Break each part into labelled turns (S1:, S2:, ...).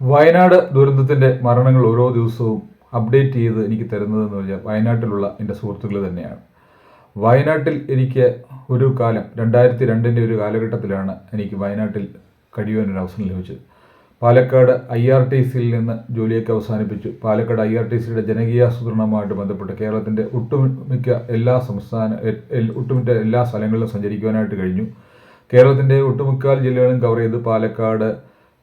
S1: വയനാട് ദുരന്തത്തിന്റെ മരണങ്ങൾ ഓരോ ദിവസവും അപ്ഡേറ്റ് ചെയ്ത് എനിക്ക് തരുന്നതെന്ന് പറഞ്ഞാൽ വയനാട്ടിലുള്ള എന്റെ സുഹൃത്തുക്കൾ തന്നെയാണ്. വയനാട്ടിൽ എനിക്ക് ഒരു കാലം രണ്ടായിരത്തി രണ്ടിന്റെ ഒരു കാലഘട്ടത്തിലാണ് എനിക്ക് വയനാട്ടിൽ കഴിയുവാനൊരു അവസരം ലഭിച്ചത്. പാലക്കാട് ഐ ആർ ടി സിയിൽ നിന്ന് ജോലിയൊക്കെ അവസാനിപ്പിച്ചു. പാലക്കാട് ഐ ആർ ടി സിയുടെ ജനകീയാസൂത്രണവുമായിട്ട് ബന്ധപ്പെട്ട് കേരളത്തിന്റെ ഒട്ടുമിക്ക എല്ലാ സംസ്ഥാന ഒട്ടുമിക്ക എല്ലാ സ്ഥലങ്ങളിലും സഞ്ചരിക്കുവാനായിട്ട് കഴിഞ്ഞു. കേരളത്തിന്റെ ഒട്ടുമുക്കാൽ ജില്ലകളും കവർ ചെയ്ത് Palakkad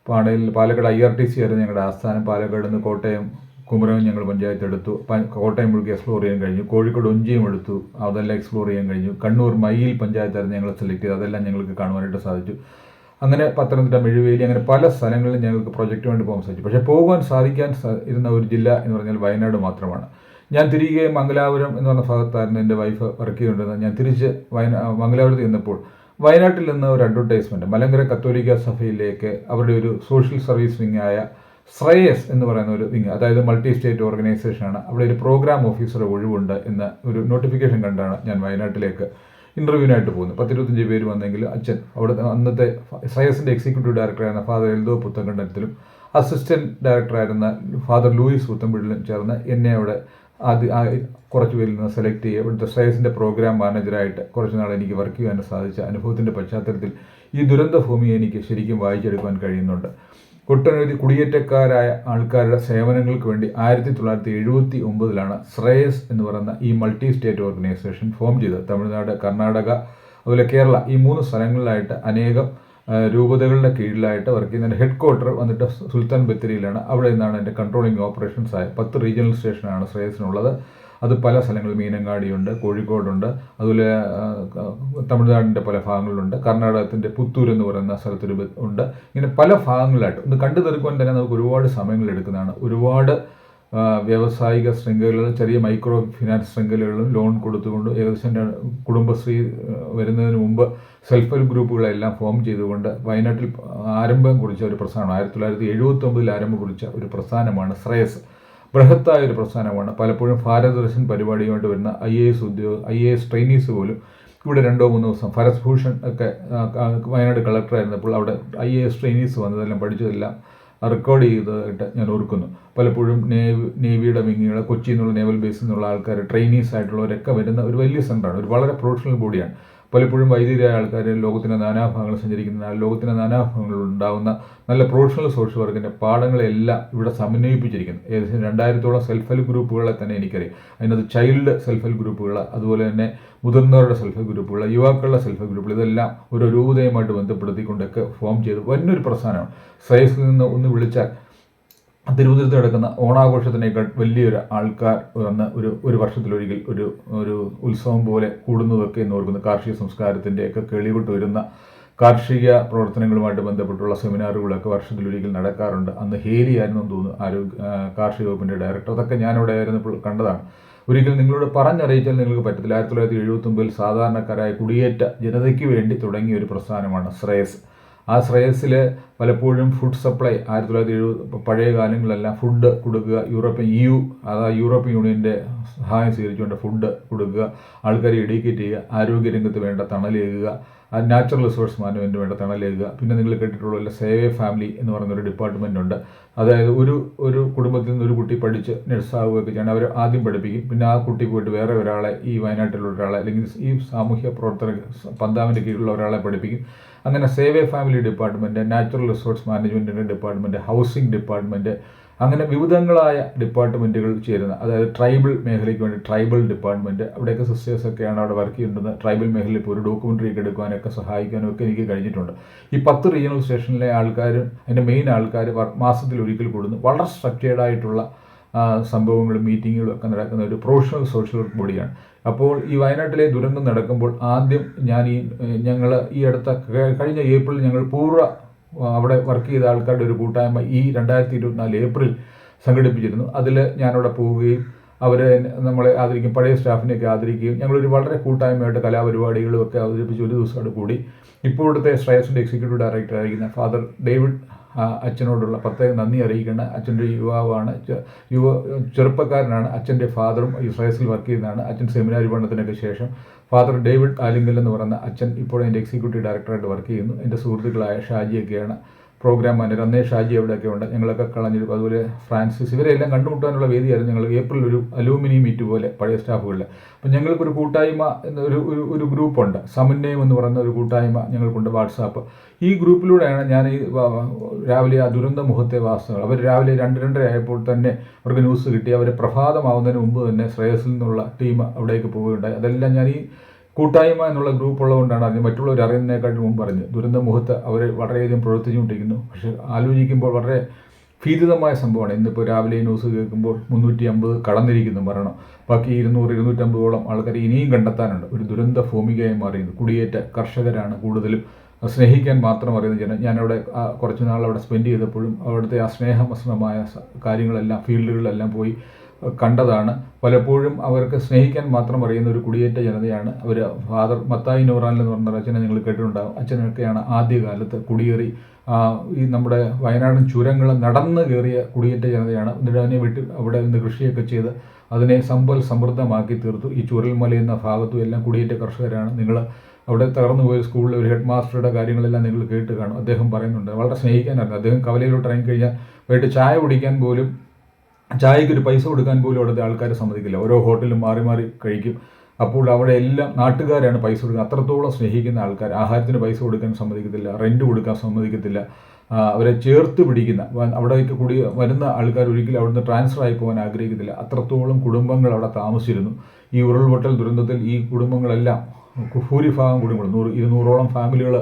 S1: പാണയിൽ Palakkad I R T C ആയിരുന്നു ഞങ്ങളുടെ ആസ്ഥാനം. പാലക്കാട് നിന്ന് കോട്ടയം കുമരകം ഞങ്ങൾ പഞ്ചായത്ത് എടുത്തു കോട്ടയം മുഴുക്കി എക്സ്പ്ലോർ ചെയ്യാൻ കഴിഞ്ഞു. കോഴിക്കോട് ഒഞ്ചിയും എടുത്തു. അതെല്ലാം എക്സ്പ്ലോർ ചെയ്യാൻ കഴിഞ്ഞു. കണ്ണൂർ മയിൽ പഞ്ചായത്തായിരുന്നു ഞങ്ങൾ സെലക്ട് ചെയ്തത്. അതെല്ലാം ഞങ്ങൾക്ക് കാണുവാനായിട്ട് സാധിച്ചു. അങ്ങനെ പത്തനംതിട്ട മെഴുവേലി അങ്ങനെ പല സ്ഥലങ്ങളിലും ഞങ്ങൾക്ക് പ്രൊജക്റ്റ് വേണ്ടി പോകാൻ സാധിച്ചു. പക്ഷേ പോകുവാൻ സാധിക്കാൻ ഇരുന്ന ഒരു ജില്ല എന്ന് പറഞ്ഞാൽ വയനാട് മാത്രമാണ്. ഞാൻ തിരികെ മംഗലാപുരം എന്ന് പറഞ്ഞ ഭാഗത്തായിരുന്നു എന്റെ വൈഫ് വർക്ക് ചെയ്തുകൊണ്ടിരുന്നത്. ഞാൻ തിരിച്ച് വയനാ മംഗലാപുരത്ത് ചെന്നപ്പോൾ വയനാട്ടിൽ നിന്ന് ഒരു അഡ്വർടൈസ്മെന്റ് മലങ്കര കത്തോലിക്ക സഭയിലേക്ക് അവരുടെ ഒരു സോഷ്യൽ സർവീസ് വിങ് ആയ ശ്രേയസ് എന്ന് പറയുന്ന ഒരു വിങ് അതായത് മൾട്ടി സ്റ്റേറ്റ് ഓർഗനൈസേഷൻ ആണ്. അവിടെ ഒരു പ്രോഗ്രാം ഓഫീസർ ഒഴിവുണ്ട് എന്ന ഒരു നോട്ടിഫിക്കേഷൻ കണ്ടാണ് ഞാൻ വയനാട്ടിലേക്ക് ഇന്റർവ്യൂവിനായിട്ട് പോകുന്നത്. പത്തിരുപത്തഞ്ച് പേര് വന്നെങ്കിൽ അച്ഛൻ അവിടെ അന്നത്തെ ശ്രേയസിന്റെ എക്സിക്യൂട്ടീവ് ഡയറക്ടറായിരുന്ന ഫാദർ എൽദോ പുത്തങ്കണ്ഠത്തിലും അസിസ്റ്റന്റ് ഡയറക്ടറായിരുന്ന ഫാദർ ലൂയിസ് പുത്തൻപിള്ളിലും ചേർന്ന് എന്നെ അവിടെ ആദ്യ കുറച്ച് പേരിൽ നിന്ന് സെലക്ട് ചെയ്യുക ഇവിടുത്തെ സയൻസിന്റെ പ്രോഗ്രാം മാനേജറായിട്ട് കുറച്ച് നാൾ എനിക്ക് വർക്ക് ചെയ്യാൻ സാധിച്ച അനുഭവത്തിന്റെ പശ്ചാത്തലത്തിൽ ഈ ദുരന്ത ഭൂമി എനിക്ക് ശരിക്കും വായിച്ചെടുക്കാൻ കഴിയുന്നുണ്ട്. ഒട്ടനവധി കുടിയേറ്റക്കാരായ ആൾക്കാരുടെ സേവനങ്ങൾക്ക് വേണ്ടി ആയിരത്തി തൊള്ളായിരത്തി എഴുപത്തി ഒമ്പതിലാണ് ശ്രേയസ് എന്ന് പറയുന്ന ഈ മൾട്ടി സ്റ്റേറ്റ് ഓർഗനൈസേഷൻ ഫോം ചെയ്തത്. തമിഴ്നാട് കർണാടക അതുപോലെ കേരള ഈ മൂന്ന് സ്ഥലങ്ങളിലായിട്ട് അനേകം രൂപതകളുടെ കീഴിലായിട്ട് വർക്ക് ചെയ്യുന്ന ഹെഡ് ക്വാർട്ടർ വന്നിട്ട് സുൽത്താൻ ബത്തേരിയിലാണ്. അവിടെ നിന്നാണ് എന്റെ കൺട്രോളിംഗ് ഓപ്പറേഷൻസ് ആയ പത്ത് റീജിയണൽ സ്റ്റേഷനാണ് ശ്രേയസിനുള്ളത്. അത് പല സ്ഥലങ്ങളിൽ മീനങ്ങാടിയുണ്ട് കോഴിക്കോടുണ്ട് അതുപോലെ തമിഴ്നാടിന്റെ പല ഭാഗങ്ങളിലുണ്ട് കർണാടകത്തിന്റെ പുത്തൂർ എന്ന് പറയുന്ന സ്ഥലത്തൊരു ഉണ്ട്. ഇങ്ങനെ പല ഭാഗങ്ങളിലായിട്ട് ഒന്ന് കണ്ടു തീർക്കുവാൻ തന്നെ നമുക്ക് ഒരുപാട് സമയങ്ങൾ എടുക്കുന്നതാണ്. ഒരുപാട് വ്യാവസായിക ശൃംഖലകൾ ചെറിയ മൈക്രോ ഫിനാൻസ് ശൃംഖലകളും ലോൺ കൊടുത്തുകൊണ്ട് ഏകദേശം കുടുംബശ്രീ വരുന്നതിന് മുമ്പ് സെൽഫ് ഹെൽപ്പ് ഗ്രൂപ്പുകളെല്ലാം ഫോം ചെയ്തുകൊണ്ട് വയനാട്ടിൽ ആരംഭം കുറിച്ച ഒരു പ്രസ്ഥാനം ആയിരത്തി തൊള്ളായിരത്തി എഴുപത്തി ഒമ്പതിൽ ആരംഭം കുറിച്ച ഒരു പ്രസ്ഥാനമാണ് ശ്രേയസ്. ബൃഹത്തായ ഒരു പ്രസ്ഥാനമാണ്. പലപ്പോഴും ഭാരതദർശൻ പരിപാടിയുമായിട്ട് വരുന്ന ഐ എ എസ് ഉദ്യോഗ ഐ എ എസ് ട്രെയിനീസ് പോലും ഇവിടെ രണ്ടോ മൂന്നോ ദിവസം ഫരസ് ഭൂഷൺ ഒക്കെ വയനാട് കളക്ടറായിരുന്നപ്പോൾ അവിടെ ഐ എ എസ് ട്രെയിനീസ് വന്നതെല്ലാം പഠിച്ചതെല്ലാം റെക്കോർഡ് ചെയ്തതായിട്ട് ഞാൻ ഓർക്കുന്നു. പലപ്പോഴും നേവി നേവിയുടെ വിങ്ങിയുള്ള കൊച്ചിയിൽ നിന്നുള്ള നേവൽ ബേസിൽ നിന്നുള്ള ആൾക്കാർ ട്രെയിനീസ് ആയിട്ടുള്ളവരൊക്കെ വരുന്ന ഒരു വലിയ സെന്ററാണ് ഒരു വളരെ പ്രൊഫഷണൽ ബോഡിയാണ് പലപ്പോഴും വൈദ്യരായ ആൾക്കാർ ലോകത്തിന്റെ നാനാഭാഗങ്ങൾ സഞ്ചരിക്കുന്ന ലോകത്തിന്റെ നാനാഭാഗങ്ങളിൽ ഉണ്ടാകുന്ന നല്ല പ്രൊഫഷണൽ സോഷ്യൽ വർക്കിന്റെ പാഠങ്ങളെല്ലാം ഇവിടെ സമന്വയിപ്പിച്ചിരിക്കുന്നു. ഏകദേശം രണ്ടായിരത്തോളം സെൽഫ് ഹെൽപ്പ് ഗ്രൂപ്പുകളെ തന്നെ എനിക്കറിയാം. അതിനകത്ത് ചൈൽഡ് സെൽഫ് ഹെൽപ്പ് ഗ്രൂപ്പുകൾ അതുപോലെ തന്നെ മുതിർന്നവരുടെ സെൽഫ് ഹെൽപ്പ് ഗ്രൂപ്പുകൾ യുവാക്കളുടെ സെൽഫ് ഹെൽപ്പ് ഗ്രൂപ്പുകൾ ഇതെല്ലാം ഒരു രൂപതയുമായിട്ട് ബന്ധപ്പെടുത്തിക്കൊണ്ടൊക്കെ ഫോം ചെയ്ത് വലിയൊരു പ്രസ്ഥാനമാണ്. സയൻസിൽ നിന്ന് ഒന്ന് വിളിച്ചാൽ തിരുവനന്തപുരത്ത് നടക്കുന്ന ഓണാഘോഷത്തിനേക്കാൾ വലിയൊരു ആൾക്കാർ വന്ന് ഒരു ഒരു വർഷത്തിലൊരിക്കൽ ഒരു ഒരു ഉത്സവം പോലെ കൂടുന്നതൊക്കെ എന്ന് ഓർക്കുന്നു കാർഷിക സംസ്കാരത്തിന്റെയൊക്കെ കേളിവിട്ട് വരുന്ന കാർഷിക പ്രവർത്തനങ്ങളുമായിട്ട് ബന്ധപ്പെട്ടുള്ള സെമിനാറുകളൊക്കെ വർഷത്തിലൊരിക്കൽ നടക്കാറുണ്ട്. അന്ന് ഹേലി ആയിരുന്നു തോന്നുന്നു ആരോഗ്യ കാർഷിക വകുപ്പിന്റെ ഡയറക്ടർ. അതൊക്കെ ഞാനിവിടെ ആയിരുന്നപ്പോൾ കണ്ടതാണ്. ഒരിക്കൽ നിങ്ങളോട് പറഞ്ഞറിയിച്ചാൽ നിങ്ങൾക്ക് പറ്റത്തില്ല. ആയിരത്തി തൊള്ളായിരത്തി എഴുപത്തൊമ്പതിൽ സാധാരണക്കാരായ കുടിയേറ്റ ജനതയ്ക്ക് വേണ്ടി തുടങ്ങിയ ഒരു പ്രസ്ഥാനമാണ് ശ്രേയസ്. ആ ശ്രേയസിൽ പലപ്പോഴും ഫുഡ് സപ്ലൈ ആയിരത്തി തൊള്ളായിരത്തി എഴുപത് പഴയ കാലങ്ങളിലെല്ലാം ഫുഡ് കൊടുക്കുക യൂറോപ്യൻ ഇ യു അതാ യൂറോപ്യൻ യൂണിയന്റെ സഹായം സ്വീകരിച്ചുകൊണ്ട് ഫുഡ് കൊടുക്കുക ആൾക്കാരെ എഡ്യൂക്കേറ്റ് ചെയ്യുക ആരോഗ്യരംഗത്ത് വേണ്ട തണലേകുക നാച്ചുറൽ റിസോഴ്സ് മാനേജ്മെന്റ് വേണ്ട തണലേകുക. പിന്നെ നിങ്ങൾ കേട്ടിട്ടുള്ള സേവ ഫാമിലി എന്ന് പറയുന്ന ഒരു ഡിപ്പാർട്ട്മെന്റ് ഉണ്ട്. അതായത് ഒരു ഒരു കുടുംബത്തിൽ നിന്ന് ഒരു കുട്ടി പഠിച്ച് നഴ്സാവുകയൊക്കെ ചെയ്യണം. അവർ ആദ്യം പഠിപ്പിക്കും. പിന്നെ ആ കുട്ടി പോയിട്ട് വേറെ ഒരാളെ ഈ വയനാട്ടിലുള്ള ഒരാളെ അല്ലെങ്കിൽ ഈ സാമൂഹ്യ പ്രവർത്തന പന്താവിന്റെ കീഴിലുള്ള ഒരാളെ പഠിപ്പിക്കും. അങ്ങനെ സേവ ഫാമിലി ഡിപ്പാർട്ട്മെന്റ് നാച്ചുറൽ റിസോഴ്സ് മാനേജ്മെന്റിന്റെ ഡിപ്പാർട്ട്മെന്റ് ഹൗസിംഗ് ഡിപ്പാർട്ട്മെന്റ് അങ്ങനെ വിവിധങ്ങളായ ഡിപ്പാർട്ട്മെന്റുകൾ ചേരുന്ന അതായത് ട്രൈബൽ മേഖലയ്ക്ക് വേണ്ടി ട്രൈബൽ ഡിപ്പാർട്ട്മെന്റ് അവിടെയൊക്കെ സിസ്റ്റേഴ്സൊക്കെയാണ് അവിടെ വർക്ക് ചെയ്യുന്നത്. ട്രൈബൽ മേഖലയിൽ ഇപ്പോൾ ഒരു ഡോക്യുമെന്ററി ഒക്കെ എടുക്കാനൊക്കെ സഹായിക്കാനും ഒക്കെ എനിക്ക് കഴിഞ്ഞിട്ടുണ്ട്. ഈ പത്ത് റീജിയണൽ സ്റ്റേഷനിലെ ആൾക്കാരും അതിന്റെ മെയിൻ ആൾക്കാർ മാസത്തിൽ ഒരിക്കൽ കൂടുന്നു. വളരെ സ്ട്രക്ചേർഡ് ആയിട്ടുള്ള സംഭവങ്ങളും മീറ്റിങ്ങുകളും ഒക്കെ നടക്കുന്ന ഒരു പ്രൊഫഷണൽ സോഷ്യൽ വർക്ക് ബോഡിയാണ് അപ്പോൾ ഈ വയനാട്ടിലെ ദുരന്തം നടക്കുമ്പോൾ ആദ്യം ഞാൻ ഈ ഞങ്ങൾ ഈ അടുത്ത കഴിഞ്ഞ ഏപ്രിൽ ഞങ്ങൾ പൂർവ അവിടെ വർക്ക് ചെയ്ത ആൾക്കാരുടെ ഒരു കൂട്ടായ്മ ഈ രണ്ടായിരത്തി ഇരുപത്തിനാല് ഏപ്രിൽ സംഘടിപ്പിച്ചിരുന്നു. അതിൽ ഞാനവിടെ പോവുകയും അവരെ നമ്മളെ ആദരിക്കും പഴയ സ്റ്റാഫിനെയൊക്കെ ആദരിക്കുകയും ഞങ്ങളൊരു വളരെ കൂട്ടായ്മയായിട്ട് കലാപരിപാടികളും ഒക്കെ അവതരിപ്പിച്ച് ഒരു ദിവസം കൂടി ഇപ്പോഴത്തെ ശ്രേയസിന്റെ എക്സിക്യൂട്ടീവ് ഡയറക്ടർ ആയിരിക്കുന്ന ഫാദർ ഡേവിഡ് അച്ഛനോടുള്ള പ്രത്യേകം നന്ദി അറിയിക്കേണ്ട അച്ഛന്റെ യുവാവാണ് യുവ ചെറുപ്പക്കാരനാണ് അച്ഛന്റെ ഫാദറും ഈ വർക്ക് ചെയ്യുന്നതാണ് അച്ഛൻ സെമിനാരി പഠനത്തിനൊക്കെ ശേഷം ഫാദർ ഡേവിഡ് ആലിംഗൽ എന്ന് പറയുന്ന അച്ഛൻ ഇപ്പോൾ എന്റെ എക്സിക്യൂട്ടീവ് ഡയറക്ടറായിട്ട് വർക്ക് ചെയ്യുന്നു. എന്റെ സുഹൃത്തുക്കളായ ഷാജിയൊക്കെയാണ് പ്രോഗ്രാം മാനേജർ അന്നേ ഷാജി അവിടെയൊക്കെ ഉണ്ട് ഞങ്ങളൊക്കെ കളഞ്ഞിട്ട് അതുപോലെ ഫ്രാൻസിസ് ഇവരെല്ലാം കണ്ടുമുട്ടാനുള്ള വേദിയായിരുന്നു ഞങ്ങൾ ഏപ്രിൽ ഒരു അലൂമിനി മീറ്റ് പോലെ പഴയ സ്റ്റാഫുകളിൽ. അപ്പം ഞങ്ങൾക്കൊരു കൂട്ടായ്മ എന്നൊരു ഒരു ഒരു ഗ്രൂപ്പുണ്ട്. സമന്വയം എന്ന് പറയുന്ന ഒരു കൂട്ടായ്മ ഞങ്ങൾക്കുണ്ട് വാട്സാപ്പ്. ഈ ഗ്രൂപ്പിലൂടെയാണ് ഞാൻ ഈ രാവിലെ ആ ദുരന്ത മുഖത്തെ വാസ്തവങ്ങൾ അവർ രാവിലെ രണ്ട് രണ്ടര ആയപ്പോൾ തന്നെ അവർക്ക് ന്യൂസ് കിട്ടി. അവർ പ്രഭാതമാവുന്നതിന് മുമ്പ് തന്നെ ശ്രേയസിൽ നിന്നുള്ള ടീം അവിടേക്ക് പോവുകയുണ്ടായി. അതെല്ലാം ഞാൻ ഈ കൂട്ടായ്മ എന്നുള്ള ഗ്രൂപ്പ് ഉള്ളതുകൊണ്ടാണ് അറിഞ്ഞത് മറ്റുള്ളവർ അറിയുന്നതിനേക്കാട്ടിൽ മുമ്പ് പറഞ്ഞു ദുരന്ത മുഖത്ത് അവർ വളരെയധികം പ്രവർത്തിച്ചുകൊണ്ടിരിക്കുന്നു. പക്ഷെ ആലോചിക്കുമ്പോൾ വളരെ ഭീതിതമായ സംഭവമാണ്. ഇന്നിപ്പോൾ രാവിലെ ന്യൂസ് കേൾക്കുമ്പോൾ മുന്നൂറ്റി അമ്പത് കടന്നിരിക്കുന്നു മരണം. ബാക്കി ഇരുന്നൂറ് ഇരുന്നൂറ്റമ്പതോളം ആൾക്കാർ ഇനിയും കണ്ടെത്താനുണ്ട്. ഒരു ദുരന്ത ഭൂമികയായി മാറിയത് കുടിയേറ്റ കർഷകരാണ് കൂടുതലും. സ്നേഹിക്കാൻ മാത്രം അറിയുന്ന ജനം. ഞാനവിടെ കുറച്ച് നാൾ അവിടെ സ്പെൻഡ് ചെയ്തപ്പോഴും അവിടുത്തെ ആ സ്നേഹമസ്നമായ കാര്യങ്ങളെല്ലാം ഫീൽഡുകളിലെല്ലാം പോയി കണ്ടതാണ്. പലപ്പോഴും അവർക്ക് സ്നേഹിക്കാൻ മാത്രം അറിയുന്ന ഒരു കുടിയേറ്റ ജനതയാണ് അവർ ഫാദർ മത്തായി നൂറാൻ എന്ന് പറഞ്ഞ അച്ഛനെ നിങ്ങൾ കേട്ടിട്ടുണ്ടാകും അച്ഛനൊക്കെയാണ് ആദ്യകാലത്ത് കുടിയേറി ഈ നമ്മുടെ വയനാടൻ ചുരങ്ങൾ നടന്ന് കയറിയ കുടിയേറ്റ ജനതയാണ്. എന്നിട്ട് അതിനെ വിട്ട് അവിടെ നിന്ന് കൃഷിയൊക്കെ ചെയ്ത് അതിനെ സമ്പൽ സമൃദ്ധമാക്കി തീർത്തു. ഈ ചുരൽമല എന്ന ഭാഗത്തും എല്ലാം കുടിയേറ്റ കർഷകരാണ്. നിങ്ങൾ അവിടെ തകർന്നു പോയ സ്കൂളിലെ ഒരു ഹെഡ് മാസ്റ്ററുടെ കാര്യങ്ങളെല്ലാം നിങ്ങൾ കേട്ട് കാണും. അദ്ദേഹം പറയുന്നുണ്ട് വളരെ സ്നേഹിക്കാനായിരുന്നു അദ്ദേഹം കവലയിലോട്ട് ഇറങ്ങിക്കഴിഞ്ഞാൽ വൈകിട്ട് ചായ കുടിക്കാൻ പോലും ചായക്ക് ഒരു പൈസ കൊടുക്കാൻ പോലും അവിടുത്തെ ആൾക്കാർ സമ്മതിക്കില്ല. ഓരോ ഹോട്ടലും മാറി മാറി കഴിക്കും. അപ്പോൾ അവിടെ എല്ലാം നാട്ടുകാരാണ് പൈസ കൊടുക്കുന്നത്. അത്രത്തോളം സ്നേഹിക്കുന്ന ആൾക്കാർ ആഹാരത്തിന് പൈസ കൊടുക്കാൻ സമ്മതിക്കത്തില്ല. റെന്റ് കൊടുക്കാൻ സമ്മതിക്കത്തില്ല. അവരെ ചേർത്ത് പിടിക്കുന്ന അവിടേക്ക് കൂടി വരുന്ന ആൾക്കാർ ഒരിക്കലും അവിടുന്ന് ട്രാൻസ്ഫർ ആയി പോകാൻ ആഗ്രഹിക്കത്തില്ല. അത്രത്തോളം കുടുംബങ്ങൾ അവിടെ താമസിച്ചിരുന്നു. ഈ ഉരുൾപൊട്ടൽ ദുരന്തത്തിൽ ഈ കുടുംബങ്ങളെല്ലാം ഭൂരിഭാഗം കുടുംബങ്ങൾ നൂറ് ഇരുന്നൂറോളം ഫാമിലികൾ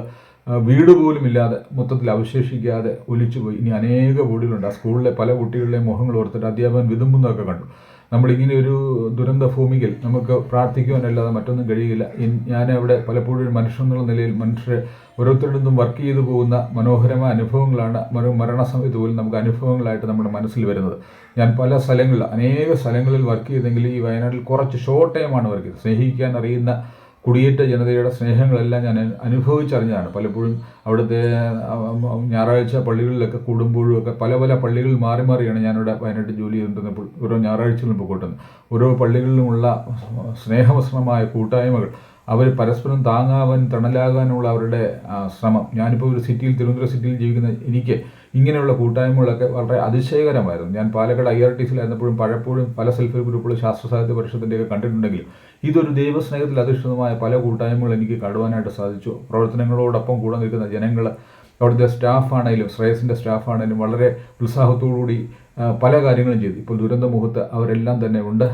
S1: വീട് പോലും ഇല്ലാതെ മൊത്തത്തിൽ അവശേഷിക്കാതെ ഒലിച്ചുപോയി. ഇനി അനേക വീടുകളുണ്ട്. ആ സ്കൂളിലെ പല കുട്ടികളുടെയും മുഖങ്ങൾ ഓർത്തിട്ട് അധ്യാപകൻ വിതുമ്പുന്നതൊക്കെ കണ്ടു. നമ്മളിങ്ങനെ ഒരു ദുരന്ത ഭൂമിയിൽ നമുക്ക് പ്രാർത്ഥിക്കുവാനല്ലാതെ മറ്റൊന്നും കഴിയില്ല ഞാൻ അവിടെ പലപ്പോഴും മനുഷ്യൻ എന്നുള്ള നിലയിൽ മനുഷ്യരെ ഓരോരുത്തരുടെ നിന്നും വർക്ക് ചെയ്തു പോകുന്ന മനോഹരമായ അനുഭവങ്ങളാണ് മര- മരണസമയത്ത് പോലും നമുക്ക് അനുഭവങ്ങളായിട്ട് നമ്മുടെ മനസ്സിൽ വരുന്നത്. ഞാൻ പല സ്ഥലങ്ങളിൽ അനേക സ്ഥലങ്ങളിൽ വർക്ക് ചെയ്തെങ്കിൽ ഈ വയനാട്ടിൽ കുറച്ച് ഷോർട്ട് ടൈമാണ് വർക്ക് ചെയ്തത്. സ്നേഹിക്കാൻ അറിയുന്ന കുടിയേറ്റ ജനതയുടെ സ്നേഹങ്ങളെല്ലാം ഞാൻ അനുഭവിച്ചറിഞ്ഞതാണ്. പലപ്പോഴും അവിടുത്തെ ഞായറാഴ്ച പള്ളികളിലൊക്കെ കൂടുമ്പോഴും ഒക്കെ പല പല പള്ളികളിൽ മാറി മാറിയാണ് ഞാനിവിടെ വയനാട്ടിൽ ജോലി ചെയ്തിരുന്നപ്പോൾ ഓരോ ഞായറാഴ്ചകളും പോയിട്ടുണ്ട് ഓരോ പള്ളികളിലുമുള്ള സ്നേഹവസ്ത്രമായ കൂട്ടായ്മകൾ അവർ പരസ്പരം താങ്ങാവാൻ തണലാകാനുള്ള അവരുടെ ശ്രമം. ഞാനിപ്പോൾ ഒരു സിറ്റിയിൽ തിരുവനന്തപുരം സിറ്റിയിൽ ജീവിക്കുന്ന എനിക്ക് ഇങ്ങനെയുള്ള കൂട്ടായ്മകളൊക്കെ വളരെ അതിശയകരമായിരുന്നു. ഞാൻ പാലക്കാട് ഐ ആർ ടി സിയിലായിരുന്നപ്പോഴും പലപ്പോഴും പല സെൽഫ് ഗ്രൂപ്പുകളും ശാസ്ത്ര സാഹിത്യ പരിഷത്തിന്റെയൊക്കെ കണ്ടിട്ടുണ്ടെങ്കിലും ഇതൊരു ദൈവസ്നേഹത്തിൽ അധിഷ്ഠിതമായ പല കൂട്ടായ്മകൾ എനിക്ക് കടുവാനായിട്ട് സാധിച്ചു. പ്രവർത്തനങ്ങളോടൊപ്പം കൂടെ നിൽക്കുന്ന ജനങ്ങൾ അവിടുത്തെ സ്റ്റാഫാണേലും ശ്രേയസിന്റെ സ്റ്റാഫാണേലും വളരെ ഉത്സാഹത്തോടുകൂടി പല കാര്യങ്ങളും ചെയ്തു. ഇപ്പോൾ ദുരന്ത മുഖത്ത് അവരെല്ലാം തന്നെ ഉണ്ട്.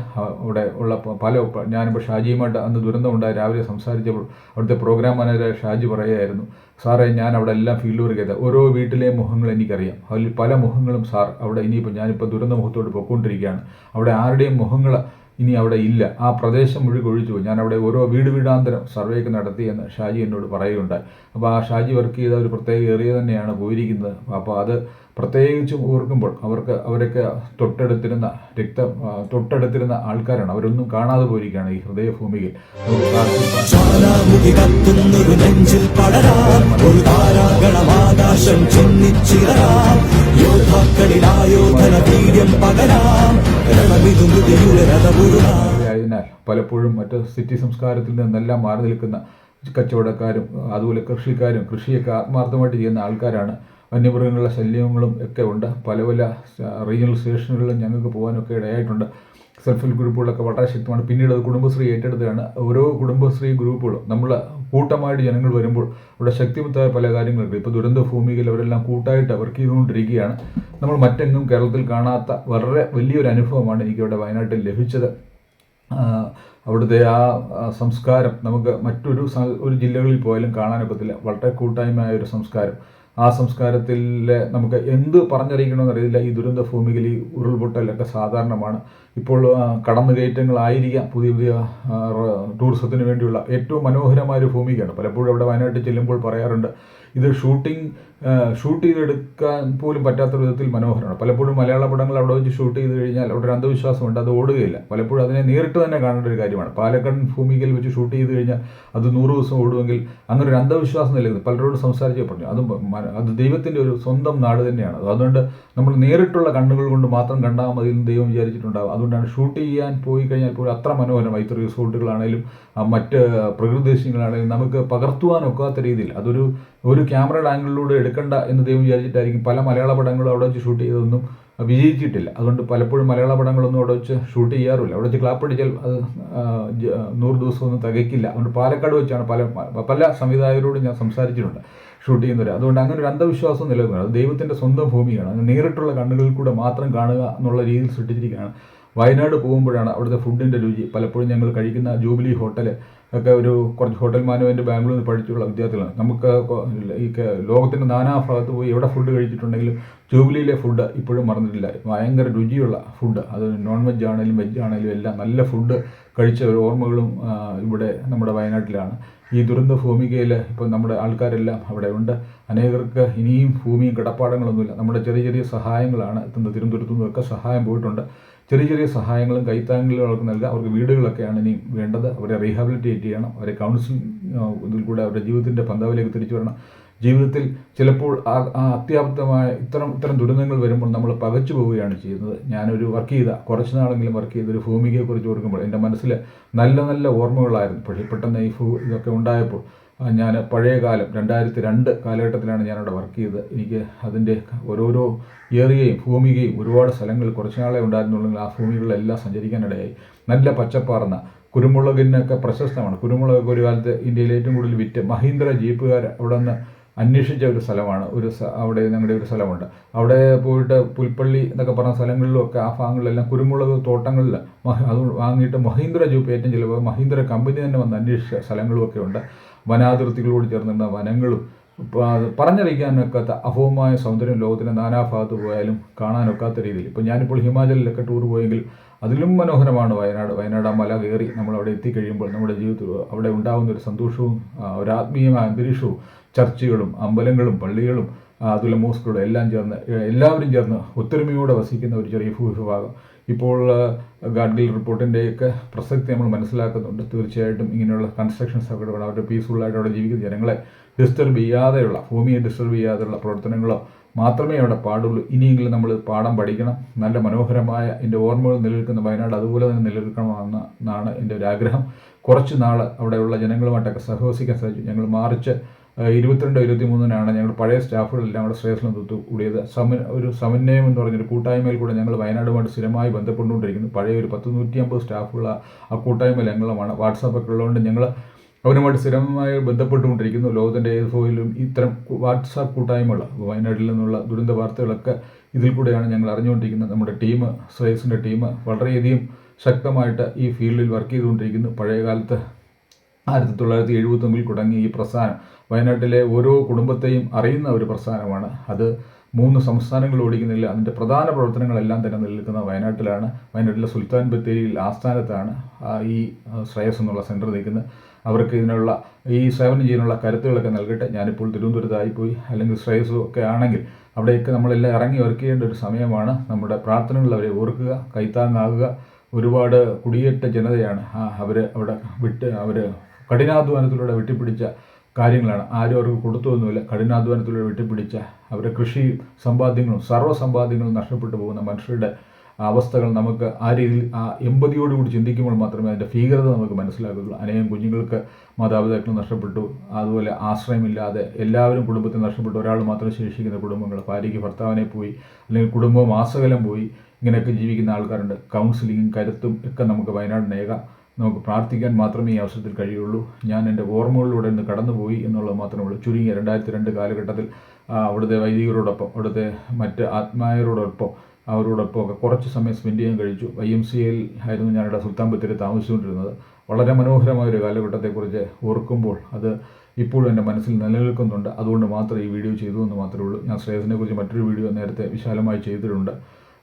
S1: അവിടെ ഉള്ള പല ഞാനിപ്പോൾ ഷാജിയുമായിട്ട് അന്ന് ദുരന്തം ഉണ്ടായി രാവിലെ സംസാരിച്ചപ്പോൾ അവിടുത്തെ പ്രോഗ്രാം മാനേജർ ഷാജി പറയുമായിരുന്നു സാറേ ഞാൻ അവിടെ എല്ലാം ഫീൽഡ് വർക്ക് ചെയ്ത ഓരോ വീട്ടിലെ മുഖങ്ങൾ എനിക്കറിയാം. അതിൽ പല മുഖങ്ങളും സാർ അവിടെ ഇനിയിപ്പോൾ ഞാനിപ്പോൾ ദുരന്ത മുഖത്തോട്ട് പൊയ്ക്കൊണ്ടിരിക്കുകയാണ്. അവിടെ ആരുടെയും മുഖങ്ങൾ ഇനി അവിടെ ഇല്ല. ആ പ്രദേശം മുഴുവൻ ഒഴിച്ചു പോയി. ഞാൻ അവിടെ ഓരോ വീട് വീടാന്തരം സർവേക്ക് നടത്തി എന്ന് ഷാജി എന്നോട് പറയുകയുണ്ടായി അപ്പോൾ ആ ഷാജി വർക്ക് ചെയ്ത ഒരു പ്രത്യേക ഏരിയ തന്നെയാണ് പോയിരിക്കുന്നത്. അപ്പോൾ അത് പ്രത്യേകിച്ചും ഓർക്കുമ്പോൾ അവർക്ക് അവരൊക്കെ തൊട്ടടുത്തിരുന്ന രക്തം തൊട്ടടുത്തിരുന്ന ആൾക്കാരാണ്. അവരൊന്നും കാണാതെ പോയിരിക്കുകയാണ് ഈ ഹൃദയഭൂമിയിൽ.
S2: നെഞ്ചിൽ ഒരു താരാഗണമാകാശം പകരാം
S1: പലപ്പോഴും മറ്റ് സിറ്റി സംസ്കാരത്തിൽ നിന്നെല്ലാം മാറി നിൽക്കുന്ന കച്ചവടക്കാരും അതുപോലെ കൃഷിക്കാരും കൃഷിയൊക്കെ ആത്മാർത്ഥമായിട്ട് ചെയ്യുന്ന ആൾക്കാരാണ്. വന്യമൃഗങ്ങളുടെ ശല്യങ്ങളും ഒക്കെ ഉണ്ട്. പല പല റീജിയണൽ സ്റ്റേഷനുകളിലും ഞങ്ങൾക്ക് പോകാനൊക്കെ ഇടയായിട്ടുണ്ട്. സെൽഫ് ഹെൽപ്പ് ഗ്രൂപ്പുകളൊക്കെ വളരെ ശക്തമാണ്. പിന്നീട് അത് കുടുംബശ്രീ ഏറ്റെടുത്തതാണ്. ഓരോ കുടുംബശ്രീ ഗ്രൂപ്പുകളും നമ്മൾ കൂട്ടമായിട്ട് ജനങ്ങൾ വരുമ്പോൾ ഇവിടെ ശക്തിമത്തായ പല കാര്യങ്ങളുണ്ട്. ഇപ്പോൾ ദുരന്ത ഭൂമിയിൽ അവരെല്ലാം കൂട്ടായിട്ട് വർക്ക് ചെയ്തുകൊണ്ടിരിക്കുകയാണ്. നമ്മൾ മറ്റെങ്ങും കേരളത്തിൽ കാണാത്ത വളരെ വലിയൊരു അനുഭവമാണ് എനിക്കിവിടെ വയനാട്ടിൽ ലഭിച്ചത്. അവിടുത്തെ ആ സംസ്കാരം നമുക്ക് മറ്റൊരു ഒരു ജില്ലകളിൽ പോയാലും കാണാനൊക്കത്തില്ല. വളരെ കൂട്ടായ്മയായ ഒരു സംസ്കാരം. ആ സംസ്കാരത്തിൽ നമുക്ക് എന്ത് പറഞ്ഞറിയിക്കണമെന്ന് അറിയില്ല. ഈ ദുരന്ത ഭൂമിയിൽ ഈ ഉരുൾപൊട്ടലൊക്കെ സാധാരണമാണ്. ഇപ്പോൾ കടന്നുകയറ്റങ്ങളായിരിക്കാം പുതിയ പുതിയ ടൂറിസത്തിന് വേണ്ടിയുള്ള ഏറ്റവും മനോഹരമായ ഒരു ഭൂമികയാണ്. പലപ്പോഴും അവിടെ വയനാട്ടിൽ ചെല്ലുമ്പോൾ പറയാറുണ്ട് ഇത് ഷൂട്ടിംഗ് ഷൂട്ട് ചെയ്തെടുക്കാൻ പോലും പറ്റാത്ത വിധത്തിൽ മനോഹരമാണ്. പലപ്പോഴും മലയാള പടങ്ങൾ അവിടെ വെച്ച് ഷൂട്ട് ചെയ്ത് കഴിഞ്ഞാൽ അവിടെ ഒരു അന്ധവിശ്വാസമുണ്ട് അത് ഓടുകയില്ല. പലപ്പോഴും അതിനെ നേരിട്ട് തന്നെ കാണേണ്ട ഒരു കാര്യമാണ്. പാലക്കാട് ഭൂമികയിൽ വെച്ച് ഷൂട്ട് ചെയ്ത് കഴിഞ്ഞാൽ അത് നൂറ് ദിവസം ഓടുമെങ്കിൽ അങ്ങനെ ഒരു അന്ധവിശ്വാസം നിലനിൽക്കുന്നു. പലരോട് സംസാരിച്ച് പറഞ്ഞു. അത് അത് ദൈവത്തിന്റെ ഒരു സ്വന്തം നാട് തന്നെയാണ്. അതുകൊണ്ട് നമ്മൾ നേരിട്ടുള്ള കണ്ണുകൾ കൊണ്ട് മാത്രം കണ്ടാൽ മതി എന്ന് ദൈവം വിചാരിച്ചിട്ടുണ്ടാകും അതുകൊണ്ടാണ് ഷൂട്ട് ചെയ്യാൻ പോയി കഴിഞ്ഞാൽ പോലും അത്ര മനോഹരമായി ഇത്ര റിസോർട്ടുകളാണേലും ആ, മറ്റ് പ്രകൃതി ദേശങ്ങളാണെങ്കിലും നമുക്ക് പകർത്തുവാനൊക്കാത്ത രീതിയിൽ. അതൊരു ഒരു ക്യാമറയുടെ ആംഗിളിലൂടെ എടുക്കണ്ട എന്ന് ദൈവം വിചാരിച്ചിട്ടായിരിക്കും പല മലയാള പടങ്ങളും അവിടെ വെച്ച് ഷൂട്ട് ചെയ്തതൊന്നും വിജയിച്ചിട്ടില്ല. അതുകൊണ്ട് പലപ്പോഴും മലയാള പടങ്ങളൊന്നും അവിടെ വെച്ച് ഷൂട്ട് ചെയ്യാറില്ല. അവിടെ വെച്ച് ക്ലാപ്പടിച്ചാൽ അത് നൂറ് ദിവസമൊന്നും തികയ്ക്കില്ല. അതുകൊണ്ട് പാലക്കാട് വെച്ചാണ് പല പല സംവിധായകരോടും ഞാൻ സംസാരിച്ചിട്ടുണ്ട് ഷൂട്ട് ചെയ്യുന്നവർ അതുകൊണ്ട് അങ്ങനെ ഒരു അന്ധവിശ്വാസം നിലനിൽക്കുന്നത് അത് ദൈവത്തിന്റെ സ്വന്തം ഭൂമിയാണ്. അങ്ങനെ നേരിട്ടുള്ള കണ്ണുകളിൽ കൂടെ മാത്രം കാണുക എന്നുള്ള രീതിയിൽ സൃഷ്ടിച്ചിരിക്കുകയാണ്. വയനാട് പോകുമ്പോഴാണ് അവിടുത്തെ ഫുഡിന്റെ രുചി. പലപ്പോഴും ഞങ്ങൾ കഴിക്കുന്ന ജൂബിലി ഹോട്ടൽ ഒക്കെ ഒരു കുറച്ച് ഹോട്ടൽ മാനേജ്മെന്റ് ബാംഗ്ലൂരിൽ നിന്ന് പഠിച്ചുള്ള വിദ്യാർത്ഥികളാണ്. നമുക്ക് ഈ ലോകത്തിന്റെ നാനാ ഭാഗത്ത് പോയി എവിടെ ഫുഡ് കഴിച്ചിട്ടുണ്ടെങ്കിലും ജൂബിലിയിലെ ഫുഡ് ഇപ്പോഴും മറന്നിട്ടില്ല. ഭയങ്കര രുചിയുള്ള ഫുഡ് അത് നോൺ വെജ് ആണെങ്കിലും വെജ് ആണെങ്കിലും എല്ലാം നല്ല ഫുഡ് കഴിച്ച ഓർമ്മകളും ഇവിടെ നമ്മുടെ വയനാട്ടിലാണ്. ഈ ദുരന്ത ഭൂമികയിൽ ഇപ്പോൾ നമ്മുടെ ആൾക്കാരെല്ലാം അവിടെ ഉണ്ട്. അനേകർക്ക് ഇനിയും ഭൂമിയും കിടപ്പാടങ്ങളൊന്നുമില്ല. നമ്മുടെ ചെറിയ ചെറിയ സഹായങ്ങളാണ് എത്തുന്നത് തിരുവനന്തപുരത്തു നിന്നൊക്കെ സഹായം പോയിട്ടുണ്ട്. ചെറിയ ചെറിയ സഹായങ്ങളും കൈത്താങ്ങലും അവർക്ക് നൽകുക അവർക്ക് വീടുകളൊക്കെയാണ് ഇനി വേണ്ടത്. അവരെ റീഹാബിലിറ്റേറ്റ് ചെയ്യണം. അവരെ കൗൺസിലിംഗ് ഇതിൽ കൂടെ അവരുടെ ജീവിതത്തിന്റെ പന്താവിലേക്ക് തിരിച്ചു വരണം. ജീവിതത്തിൽ ചിലപ്പോൾ ആ അത്യാപ്തമായ ഇത്തരം ഇത്തരം ദുരന്തങ്ങൾ വരുമ്പോൾ നമ്മൾ പകച്ചു പോവുകയാണ് ചെയ്യുന്നത്. ഞാനൊരു വർക്ക് ചെയ്ത കുറച്ച് നാളെങ്കിലും വർക്ക് ചെയ്ത ഒരു ഭൂമികയെക്കുറിച്ച് ഓർക്കുമ്പോൾ എന്റെ മനസ്സിൽ നല്ല നല്ല ഓർമ്മകളായിരുന്നു. പക്ഷേ പെട്ടെന്ന് ഈ ഭൂ ഇതൊക്കെ ഉണ്ടായപ്പോൾ ഞാൻ പഴയ കാലം രണ്ടായിരത്തി രണ്ട് കാലഘട്ടത്തിലാണ് ഞാനവിടെ വർക്ക് ചെയ്തത്. എനിക്ക് അതിന്റെ ഓരോരോ ഏറിയയും ഭൂമികയും ഒരുപാട് സ്ഥലങ്ങൾ കുറച്ച് നാളെ ഉണ്ടായിരുന്നുള്ളെങ്കിൽ ആ ഭൂമികളിലെല്ലാം സഞ്ചരിക്കാനിടയായി. നല്ല പച്ചപ്പാർന്ന കുരുമുളകിനൊക്കെ പ്രശസ്തമാണ്. കുരുമുളകൊക്കെ ഒരു കാലത്ത് ഇന്ത്യയിൽ ഏറ്റവും കൂടുതൽ വിറ്റ് മഹീന്ദ്ര ജീപ്പുകാർ അവിടെ നിന്ന് അന്വേഷിച്ച ഒരു സ്ഥലമാണ്. ഒരു അവിടെ ഞങ്ങളുടെ ഒരു സ്ഥലമുണ്ട്. അവിടെ പോയിട്ട് പുൽപ്പള്ളി എന്നൊക്കെ പറഞ്ഞ സ്ഥലങ്ങളിലൊക്കെ ആ ഭാഗങ്ങളിലെല്ലാം കുരുമുളക് തോട്ടങ്ങളിൽ അത് വാങ്ങിയിട്ട് മഹീന്ദ്ര ജൂപ്പ് ഏറ്റവും ചിലപ്പോൾ മഹീന്ദ്ര കമ്പനി തന്നെ വന്ന് അന്വേഷിച്ച സ്ഥലങ്ങളുമൊക്കെ ഉണ്ട്. വനാതിർത്തികളോട് ചേർന്നിരുന്ന വനങ്ങളും പറഞ്ഞറിയിക്കാനൊക്കാത്ത അഭവമായ സൗന്ദര്യം ലോകത്തിന്റെ നാനാഭാഗത്ത് പോയാലും കാണാനൊക്കാത്ത രീതിയിൽ. ഇപ്പോൾ ഞാനിപ്പോൾ ഹിമാചലിലൊക്കെ ടൂർ പോയെങ്കിൽ അതിലും മനോഹരമാണ് വയനാട്. വയനാട് ആ മല കയറി നമ്മൾ അവിടെ എത്തിക്കഴിയുമ്പോൾ നമ്മുടെ ജീവിതത്തിൽ അവിടെ ഉണ്ടാകുന്ന ഒരു സന്തോഷവും ഒരു ആത്മീയമായ അന്തരീക്ഷവും ചർച്ചുകളും അമ്പലങ്ങളും പള്ളികളും അതുപോലെ മോസ്കുകളും എല്ലാം ചേർന്ന് എല്ലാവരും ചേർന്ന് ഒത്തൊരുമയോടെ വസിക്കുന്ന ഒരു ചെറിയ ഭൂവിഭാഗം. ഇപ്പോൾ ഗാഡ്ഗിൽ റിപ്പോർട്ടിന്റെയൊക്കെ പ്രസക്തി നമ്മൾ മനസ്സിലാക്കുന്നുണ്ട്. തീർച്ചയായിട്ടും ഇങ്ങനെയുള്ള കൺസ്ട്രക്ഷൻസ് ഒക്കെ വേണം അവരുടെ പീസ്ഫുള്ളായിട്ട് അവിടെ ജീവിക്കുന്ന ജനങ്ങളെ ഡിസ്റ്റർബ് ചെയ്യാതെയുള്ള ഭൂമിയെ ഡിസ്റ്റർബ് ചെയ്യാതെയുള്ള പ്രവർത്തനങ്ങളോ മാത്രമേ അവിടെ പാടുള്ളൂ. ഇനിയെങ്കിലും നമ്മൾ പാഠം പഠിക്കണം. നല്ല മനോഹരമായ എന്റെ ഓർമ്മകൾ നിലനിൽക്കുന്ന വയനാട് അതുപോലെ തന്നെ നിലനിൽക്കണമെന്ന് എന്നാണ് എന്റെ ഒരു ആഗ്രഹം കുറച്ച് നാൾ അവിടെയുള്ള ജനങ്ങളുമായിട്ടൊക്കെ സഹവസിക്കാൻ സാധിച്ചു. ഞങ്ങൾ മാർച്ച് ഇരുപത്തിരണ്ട് ഇരുപത്തി മൂന്നിനാണ് ഞങ്ങൾ പഴയ സ്റ്റാഫുകളെല്ലാം കൂടെ ശ്രേയസിലും തൊട്ട് കൂടിയത്. സമ ഒരു സമന്വയം എന്ന് പറഞ്ഞൊരു കൂട്ടായ്മയിൽ കൂടെ ഞങ്ങൾ വയനാടുമായിട്ട് സ്ഥിരമായി ബന്ധപ്പെട്ടുകൊണ്ടിരിക്കുന്നു. പഴയ ഒരു പത്ത് നൂറ്റി അമ്പത് സ്റ്റാഫുകൾ ആ- കൂട്ടായ്മയിൽ ഞങ്ങളുമാണ്. വാട്സാപ്പൊക്കെ ഉള്ളതുകൊണ്ട് ഞങ്ങൾ അവരുമായിട്ട് സ്ഥിരമായി ബന്ധപ്പെട്ടുകൊണ്ടിരിക്കുന്നു. ലോകത്തിന്റെ ഏത് ഫോയിലും ഇത്തരം വാട്സാപ്പ് കൂട്ടായ്മകൾ വയനാട്ടിൽ നിന്നുള്ള ദുരന്ത വാർത്തകളൊക്കെ ഇതിൽ കൂടെയാണ് ഞങ്ങൾ അറിഞ്ഞുകൊണ്ടിരിക്കുന്നത്. നമ്മുടെ ടീം ശ്രേയസിന്റെ ടീം വളരെയധികം ശക്തമായിട്ട് ഈ ഫീൽഡിൽ വർക്ക് ചെയ്തുകൊണ്ടിരിക്കുന്നു. പഴയ കാലത്ത് ആയിരത്തി തൊള്ളായിരത്തി എഴുപത്തൊമ്പതിൽ തുടങ്ങിയ ഈ പ്രസ്ഥാനം വയനാട്ടിലെ ഓരോ കുടുംബത്തെയും അറിയുന്ന ഒരു പ്രസ്ഥാനമാണ്. അത് മൂന്ന് സംസ്ഥാനങ്ങൾ ഓടിക്കുന്നില്ല. അതിന്റെ പ്രധാന പ്രവർത്തനങ്ങളെല്ലാം തന്നെ നിലനിൽക്കുന്ന വയനാട്ടിലാണ്. വയനാട്ടിലെ സുൽത്താൻ ബത്തേരിയിൽ ആസ്ഥാനത്താണ് ഈ ശ്രേയസ് എന്നുള്ള സെന്റർ നിൽക്കുന്നത്. അവർക്ക് ഇതിനുള്ള ഈ സേവനം ചെയ്യാനുള്ള കരുത്തുകളൊക്കെ നൽകട്ടെ. ഞാനിപ്പോൾ തിരുവനന്തപുരത്തായി പോയി അല്ലെങ്കിൽ ശ്രേയസും ഒക്കെ ആണെങ്കിൽ അവിടെയൊക്കെ നമ്മളെല്ലാം ഇറങ്ങി വർക്ക് ഒരു സമയമാണ്. നമ്മുടെ പ്രാർത്ഥനകൾ അവരെ ഓർക്കുക കൈത്താങ്ങാകുക. ഒരുപാട് കുടിയേറ്റ ജനതയാണ് അവർ അവിടെ വിട്ട് അവർ കഠിനാധ്വാനത്തിലൂടെ വെട്ടിപ്പിടിച്ച കാര്യങ്ങളാണ്. ആരും അവർക്ക് കൊടുത്തൊന്നുമില്ല. കഠിനാധ്വാനത്തിലൂടെ വെട്ടിപ്പിടിച്ച അവരുടെ കൃഷി സമ്പാദ്യങ്ങളും സർവ സമ്പാദ്യങ്ങളും നഷ്ടപ്പെട്ടു പോകുന്ന മനുഷ്യരുടെ അവസ്ഥകൾ നമുക്ക് ആ രീതിയിൽ ആ എമ്പതിയോടുകൂടി ചിന്തിക്കുമ്പോൾ മാത്രമേ അതിന്റെ ഭീകരത നമുക്ക് മനസ്സിലാകുള്ളൂ അനേകം കുഞ്ഞുങ്ങൾക്ക് മാതാപിതാക്കൾ നഷ്ടപ്പെട്ടു. അതുപോലെ ആശ്രയമില്ലാതെ എല്ലാവരും കുടുംബത്തിൽ നഷ്ടപ്പെട്ടു. ഒരാൾ മാത്രം ശേഷിക്കുന്ന കുടുംബങ്ങൾ ഭാര്യയ്ക്ക് ഭർത്താവിനെ പോയി അല്ലെങ്കിൽ കുടുംബം ആസകലം പോയി ഇങ്ങനെയൊക്കെ ജീവിക്കുന്ന ആൾക്കാരുണ്ട്. കൗൺസിലിങ്ങും കരുത്തും ഒക്കെ നമുക്ക് വയനാടിനേകാം നമുക്ക് പ്രാർത്ഥിക്കാൻ മാത്രമേ ഈ അവസരത്തിൽ കഴിയുള്ളൂ. ഞാൻ എന്റെ ഓർമ്മകളിലൂടെ ഇന്ന് കടന്നുപോയി എന്നുള്ളത് മാത്രമേ ഉള്ളൂ. ചുരുങ്ങിയ രണ്ടായിരത്തി രണ്ട് കാലഘട്ടത്തിൽ അവിടുത്തെ വൈദികരോടൊപ്പം അവിടുത്തെ മറ്റ് ആത്മായരോടൊപ്പം അവരോടൊപ്പം ഒക്കെ കുറച്ച് സമയം സ്പെൻഡ് ചെയ്യാൻ കഴിച്ചു. വൈ എം സി എയിൽ ആയിരുന്നു ഞാനിവിടെ സുൽത്താൻ ബത്തേരി താമസിച്ചുകൊണ്ടിരുന്നത്. വളരെ മനോഹരമായ ഒരു കാലഘട്ടത്തെക്കുറിച്ച് ഓർക്കുമ്പോൾ അത് ഇപ്പോഴും എന്റെ മനസ്സിൽ നിലനിൽക്കുന്നുണ്ട്. അതുകൊണ്ട് മാത്രം ഈ വീഡിയോ ചെയ്തു എന്ന് മാത്രമേ ഉള്ളൂ. ഞാൻ ശ്രേയസിനെക്കുറിച്ച് മറ്റൊരു വീഡിയോ നേരത്തെ വിശാലമായി ചെയ്തിട്ടുണ്ട്.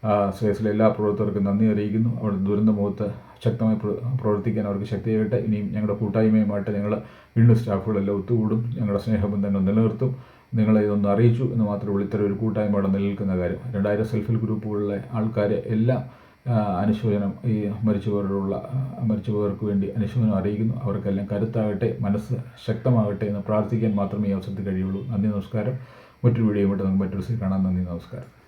S1: ആ, ശ്രേയസിലെ എല്ലാ പ്രവർത്തകർക്കും നന്ദി അറിയിക്കുന്നു. അവിടെ ദുരന്ത മുഖത്ത് ശക്തമായി പ്രവർത്തിക്കാൻ അവർക്ക് ശക്തിയാകട്ടെ. ഇനിയും ഞങ്ങളുടെ കൂട്ടായ്മയുമായിട്ട് ഞങ്ങൾ വീണ്ടും സ്റ്റാഫുകളെല്ലാം ഒത്തുകൂടും. ഞങ്ങളുടെ സ്നേഹബന്ധങ്ങൾ നിലനിർത്തും. നിങ്ങളെ ഇതൊന്ന് അറിയിച്ചു എന്ന് മാത്രമേ ഉള്ളൂ. ഇത്തരം ഒരു കൂട്ടായ്മ അവിടെ നിലനിൽക്കുന്ന കാര്യം. രണ്ടായിരം സെൽഫ് ഗ്രൂപ്പുകളിലെ ആൾക്കാരെ എല്ലാം അനുശോചനം ഈ മരിച്ചവരോടുള്ള മരിച്ചവർക്ക് വേണ്ടി അനുശോചനം അറിയിക്കുന്നു. അവർക്കെല്ലാം കരുത്താകട്ടെ മനസ്സ് ശക്തമാകട്ടെ എന്ന് പ്രാർത്ഥിക്കാൻ മാത്രമേ ഈ അവസരത്തിൽ കഴിയുള്ളൂ. നന്ദി നമസ്കാരം. മറ്റൊരു വീഡിയോ നമുക്ക് മറ്റൊരു ദിവസം കാണാം. നന്ദി നമസ്കാരം.